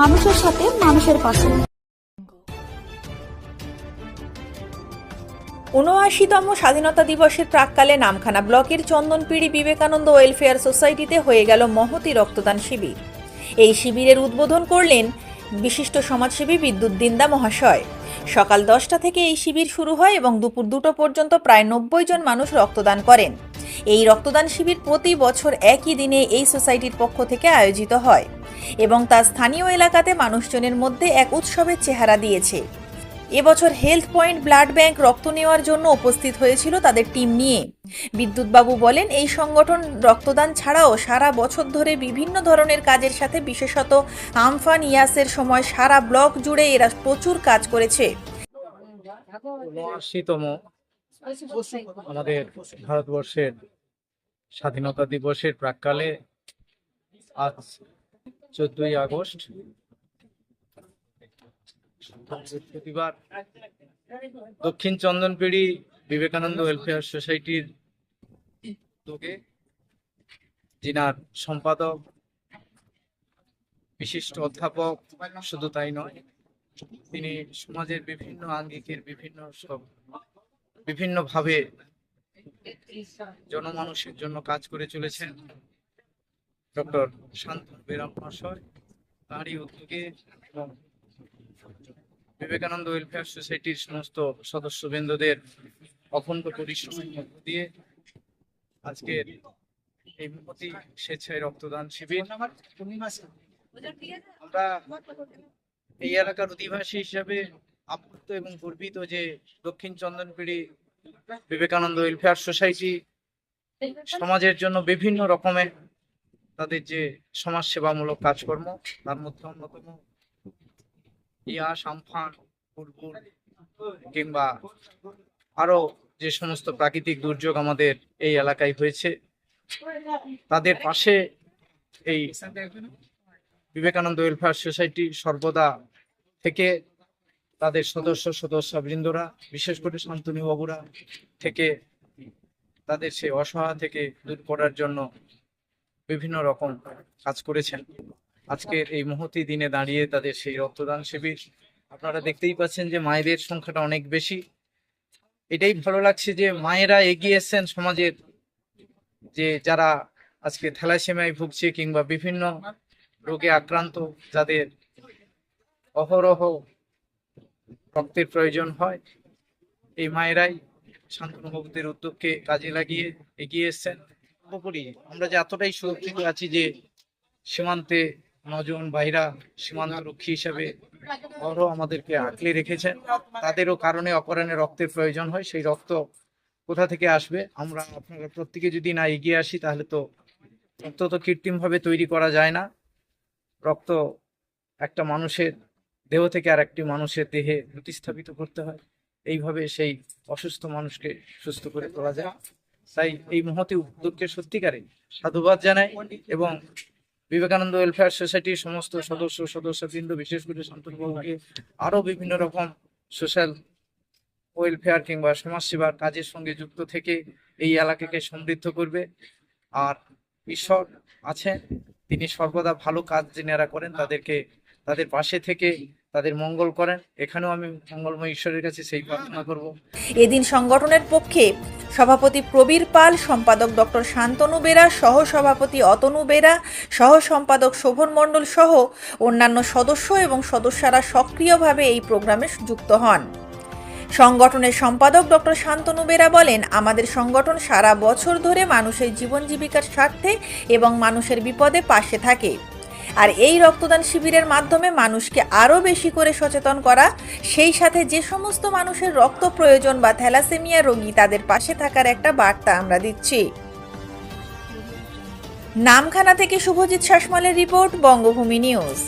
মানুষের সাথে মানুষের পাশে। উনআশিতম স্বাধীনতা দিবসের প্রাককালে নামখানা ব্লকের চন্দনপিড়ি বিবেকানন্দ ওয়েলফেয়ার সোসাইটিতে হয়ে গেল মহতি রক্তদান শিবির। এই শিবিরের উদ্বোধন করলেন বিশিষ্ট সমাজসেবী বিদ্যুৎ দিন্দা মহাশয়। সকাল দশটা থেকে এই শিবির শুরু হয় এবং দুপুর দুটো পর্যন্ত প্রায় নব্বই জন মানুষ রক্তদান করেন। এই রক্তদান শিবির প্রতি বছর একই দিনে এই সোসাইটির পক্ষ থেকে আয়োজিত হয়। এবং তা স্থানীয় এলাকাতে মানুষজনের মধ্যে এক উৎসবের চেহারা দিয়েছে। এবছর হেলথ পয়েন্ট ব্লাড ব্যাংক রক্ত নেওয়ার জন্য উপস্থিত হয়েছিল তাদের টিম নিয়ে। বিদ্যুৎবাবু বলেন, এই সংগঠন রক্তদান ছাড়াও সারা বছর ধরে বিভিন্ন ধরনের কাজের সাথে, বিশেষত আমফান ইয়াসের সময় সারা ব্লক জুড়ে এরা প্রচুর কাজ করেছে। আমাদের ভারতবর্ষের স্বাধীনতা দিবসের প্রাককালে আজ চোদ্দই আগস্ট। বৃহস্পতিবার দক্ষিণ চন্দনপিড়ি বিবেকানন্দ ওয়েলফেয়ার সোসাইটির উদ্যোগে যিনার সম্পাদক, বিশিষ্ট অধ্যাপক, শুধু তাই নয়, তিনি সমাজের বিভিন্ন আঙ্গিকের বিভিন্ন সব বিভিন্নভাবে জনমানুষের জন্য কাজ করে চলেছেন। ডক্টর শান্তনু বেরাম মহাশয় উদ্যোগে বিবেকানন্দ ওয়েলফেয়ার সোসাইটির সমস্ত সদস্যবৃন্দদের অখণ্ড পরিশ্রমের মধ্য দিয়ে আজকের এই মহতি স্বেচ্ছায় রক্তদান শিবির। আমরা এই এলাকার অধিবাসী হিসাবে আপ্লুত এবং গর্বিত যে দক্ষিণ চন্দনপিড়ি বিবেকানন্দ ওয়েলফেয়ার সোসাইটি সমাজের জন্য বিভিন্ন রকমের তাদের যে সমাজ সেবামূলক কাজকর্ম, তার মধ্যে অন্যতম ইয়াস আমফান বুলবুল কিংবা আরও যে সমস্ত প্রাকৃতিক দুর্যোগ আমাদের এই এলাকায় হয়েছে, তাদের পাশে এই বিবেকানন্দ ওয়েলফেয়ার সোসাইটি সর্বদা থেকে তাদের সদস্য সদস্যবৃন্দরা, বিশেষ করে শান্তনু বাবুরা থেকে, তাদের সেই অসহায় থেকে দূর করার জন্য বিভিন্ন রকম কাজ করেছেন। আজকের এই মুহূর্তে দিনে দাঁড়িয়ে তাদের সেই রক্তদান শিবির, আপনারা দেখতেই পাচ্ছেন যে মায়েদের সংখ্যাটা অনেক বেশি। এটাই ভালো লাগছে যে মায়েরা এগিয়ে এসছেন সমাজের, যে যারা আজকে থ্যালাসেমিয়ায় ভুগছে কিংবা বিভিন্ন রোগে আক্রান্ত, যাদের অহরহ রক্তের প্রয়োজন হয়, এই মায়েরাই শান্তনুবাবুদের উদ্যোগকে কাজে লাগিয়ে এগিয়ে এসছেন। সর্বোপরি আমরা যে এতটাই সুরক্ষিত আছি যে সীমান্তে নজন ভাইরা সীমান্ত রক্ষী হিসাবে অহরহ আমাদেরকে আঁকলে রেখেছেন। তাদেরও কারণে অকারণে রক্তের প্রয়োজন হয়, সেই রক্ত কোথা থেকে আসবে? আমরা আপনারা প্রত্যেকে যদি না এগিয়ে আসি, তাহলে তো রক্ত তো কৃত্রিমভাবে তৈরি করা যায় না। রক্ত একটা মানুষের দেহ থেকে আর একটি মানুষের দেহে প্রতিস্থাপিত করতে হয়। এইভাবে সেই অসুস্থ মানুষকে সুস্থ করে তোলা যায়। তাই এই মহতি উদ্যোগকে সত্যিকারে সাধুবাদ জানাই এবং বিবেকানন্দ ওয়েলফেয়ার সোসাইটির সমস্ত সদস্য সদস্যবৃন্দ, বিশেষ করে শান্তনুবাবুকে আরও বিভিন্ন রকম সোশ্যাল ওয়েলফেয়ার কিংবা সমাজসেবার কাজের সঙ্গে যুক্ত থেকে এই এলাকাকে সমৃদ্ধ করবে। আর ঈশ্বর আছেন, তিনি সর্বদা ভালো কাজ যেনারা করেন, তাদেরকে তাদের পাশে থেকে তাদের মঙ্গল করেন। এখানেও আমি মঙ্গলময় ঈশ্বরের কাছে সেই প্রার্থনা করব। এদিন সংগঠনের পক্ষে সভাপতি প্রবীর পাল, সম্পাদক ডক্টর শান্তনু বেরা সহ সভাপতি অতনু বেরা সহ সম্পাদক শোভন মণ্ডল সহ অন্যান্য সদস্য এবং সদস্যরা সক্রিয়ভাবে এই প্রোগ্রামে যুক্ত হন। সংগঠনের সম্পাদক ডক্টর শান্তনু বেরা বলেন, আমাদের সংগঠন সারা বছর ধরে মানুষের জীবন জীবিকার স্বার্থে এবং মানুষের বিপদে পাশে থাকে। আর এই রক্তদান শিবিরের মাধ্যমে মানুষকে আরও বেশি করে সচেতন করা, সেই সাথে যে সমস্ত মানুষের রক্ত প্রয়োজন বা থ্যালাসেমিয়া রোগী তাদের পাশে থাকার একটা বার্তা আমরা দিচ্ছি। নামখানা থেকে শুভজিৎ শাসমলের রিপোর্ট, বঙ্গভূমি নিউজ।